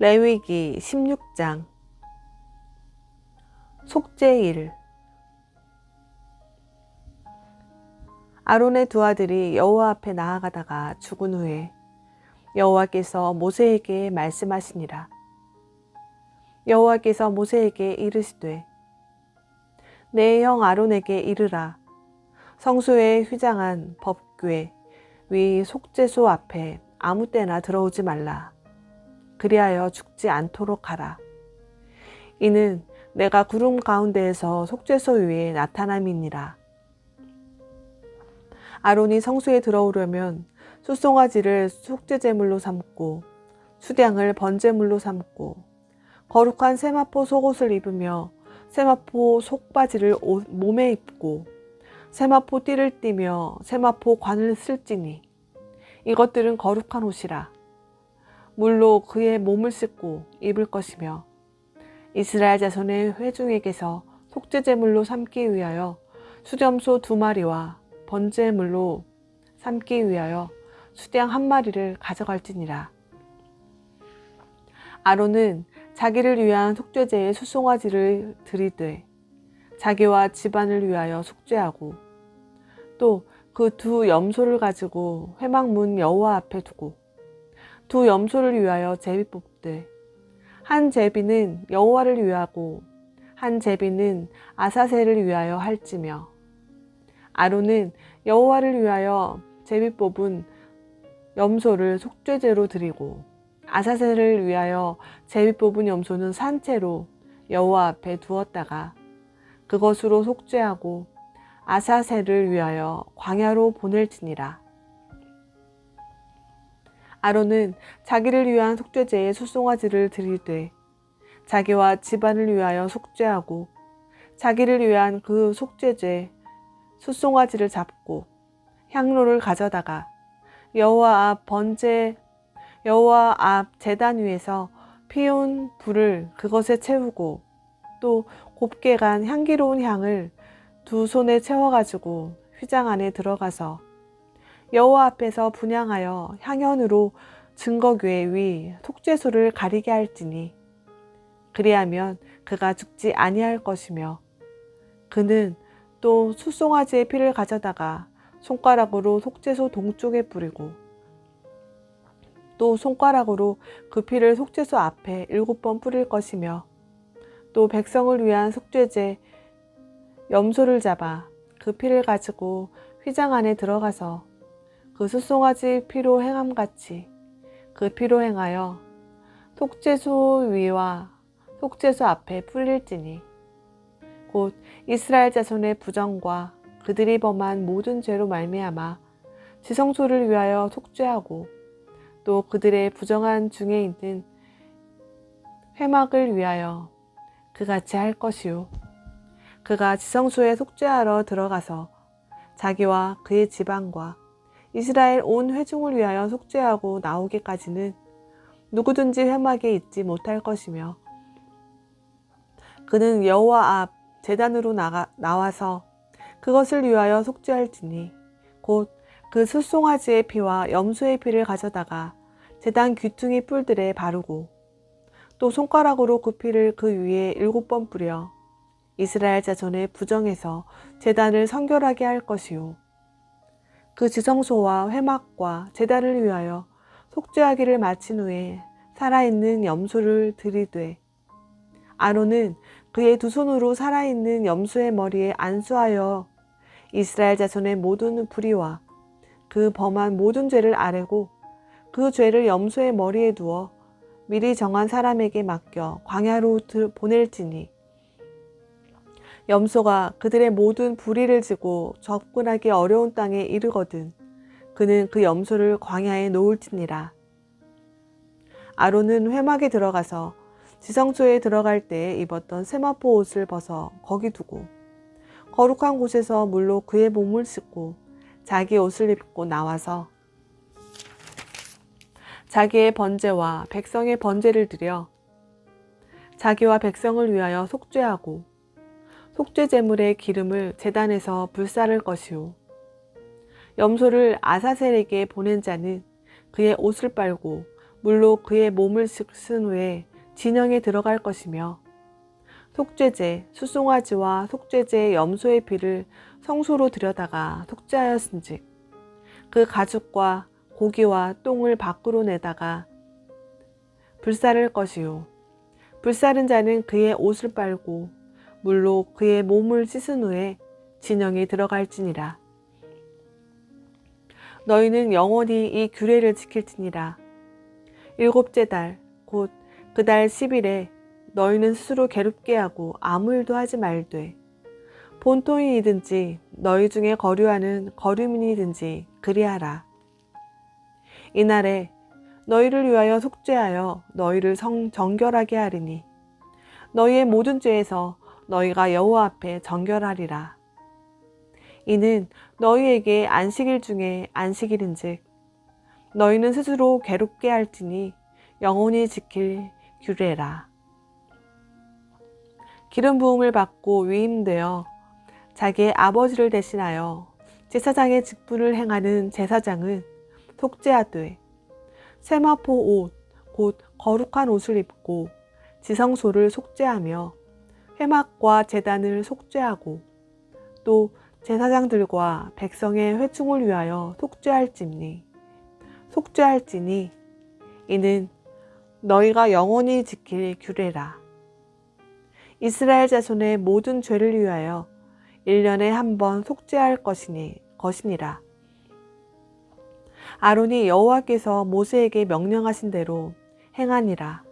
레위기 16장. 속죄일. 아론의 두 아들이 여호와 앞에 나아가다가 죽은 후에 여호와께서 모세에게 말씀하시니라. 여호와께서 모세에게 이르시되 내 형 아론에게 이르라. 성소에 휘장한 법궤 위 속죄소 앞에 아무 때나 들어오지 말라 그리하여 죽지 않도록 하라. 이는 내가 구름 가운데에서 속죄소 위에 나타남이니라. 아론이 성소에 들어오려면 수송아지를 속죄제물로 삼고 수량을 번제물로 삼고 거룩한 세마포 속옷을 입으며 세마포 속바지를 옷- 몸에 입고 세마포 띠를 띠며 세마포 관을 쓸지니 이것들은 거룩한 옷이라. 물로 그의 몸을 씻고 입을 것이며 이스라엘 자손의 회중에게서 속죄제물로 삼기 위하여 수렴소 두 마리와 번제물로 삼기 위하여 수량 한 마리를 가져갈지니라. 아론은 자기를 위한 속죄제의 수송아지를 드리되 자기와 집안을 위하여 속죄하고 또 그 두 염소를 가지고 회막문 여호와 앞에 두고 두 염소를 위하여 제비 뽑되 한 제비는 여호와를 위하고 한 제비는 아사셀을 위하여 할지며 아론은 여호와를 위하여 제비 뽑은 염소를 속죄제로 드리고 아사셀을 위하여 제비 뽑은 염소는 산채로 여호와 앞에 두었다가 그것으로 속죄하고 아사셀을 위하여 광야로 보낼지니라. 아론은 자기를 위한 속죄제에 수송아지를 드리되 자기와 집안을 위하여 속죄하고 자기를 위한 그 속죄제 수송아지를 잡고 향로를 가져다가 여호와 앞 번제 여호와 앞 제단 위에서 피운 불을 그것에 채우고 또 곱게 간 향기로운 향을 두 손에 채워가지고 휘장 안에 들어가서 여호와 앞에서 분양하여 향연으로 증거궤 위 속죄소를 가리게 할지니 그리하면 그가 죽지 아니할 것이며 그는 또 수송아지의 피를 가져다가 손가락으로 속죄소 동쪽에 뿌리고 또 손가락으로 그 피를 속죄소 앞에 일곱 번 뿌릴 것이며 또 백성을 위한 속죄제 염소를 잡아 그 피를 가지고 휘장 안에 들어가서 그 수송아지 피로 행함같이 그 피로 행하여 속죄소 위와 속죄소 앞에 뿌릴지니 곧 이스라엘 자손의 부정과 그들이 범한 모든 죄로 말미암아 지성소를 위하여 속죄하고 또 그들의 부정한 중에 있는 회막을 위하여 그같이 할 것이요. 그가 지성소에 속죄하러 들어가서 자기와 그의 집안과 이스라엘 온 회중을 위하여 속죄하고 나오기까지는 누구든지 회막에 있지 못할 것이며 그는 여호와 앞 제단으로 나가, 나와서 그것을 위하여 속죄할지니 곧 그 수송아지의 피와 염소의 피를 가져다가 제단 귀퉁이 뿔들에 바르고 또 손가락으로 그 피를 그 위에 일곱 번 뿌려 이스라엘 자손의 부정에서 제단을 성결하게 할 것이요 그 지성소와 회막과 제단을 위하여 속죄하기를 마친 후에 살아있는 염소를 들이되 아론은 그의 두 손으로 살아있는 염소의 머리에 안수하여 이스라엘 자손의 모든 불의와 그 범한 모든 죄를 아뢰고 그 죄를 염소의 머리에 두어 미리 정한 사람에게 맡겨 광야로 들- 보낼지니 염소가 그들의 모든 불의를 지고 접근하기 어려운 땅에 이르거든 그는 그 염소를 광야에 놓을지니라. 아론은 회막에 들어가서 지성소에 들어갈 때 입었던 세마포 옷을 벗어 거기 두고 거룩한 곳에서 물로 그의 몸을 씻고 자기 옷을 입고 나와서 자기의 번제와 백성의 번제를 드려 자기와 백성을 위하여 속죄하고 속죄 제물의 기름을 제단에서 불사를 것이요 염소를 아사셀에게 보낸 자는 그의 옷을 빨고 물로 그의 몸을 씻은 후에 진영에 들어갈 것이며 속죄제, 수송아지와 속죄제 염소의 피를 성소로 들여다가 속죄하였은즉 그 가죽과 고기와 똥을 밖으로 내다가 불사를 것이요 불사른 자는 그의 옷을 빨고 물로 그의 몸을 씻은 후에 진영에 들어갈지니라 너희는 영원히 이 규례를 지킬지니라 일곱째 달 곧 그 달 10일에 너희는 스스로 괴롭게 하고 아무 일도 하지 말되 본토인이든지 너희 중에 거류하는 거류민이든지 그리하라. 이날에 너희를 위하여 속죄하여 너희를 성 정결하게 하리니 너희의 모든 죄에서 너희가 여호와 앞에 정결하리라. 이는 너희에게 안식일 중에 안식일인즉 너희는 스스로 괴롭게 할지니 영원히 지킬 규례라. 기름 부음을 받고 위임되어 자기의 아버지를 대신하여 제사장의 직분을 행하는 제사장은 속죄하되 세마포 옷, 곧 거룩한 옷을 입고 지성소를 속죄하며 회막과 제단을 속죄하고 또 제사장들과 백성의 회중을 위하여 속죄할지니 속죄할지니 이는 너희가 영원히 지킬 규례라. 이스라엘 자손의 모든 죄를 위하여 1년에 한 번 속죄할 것이니 것이니라. 아론이 여호와께서 모세에게 명령하신 대로 행하니라.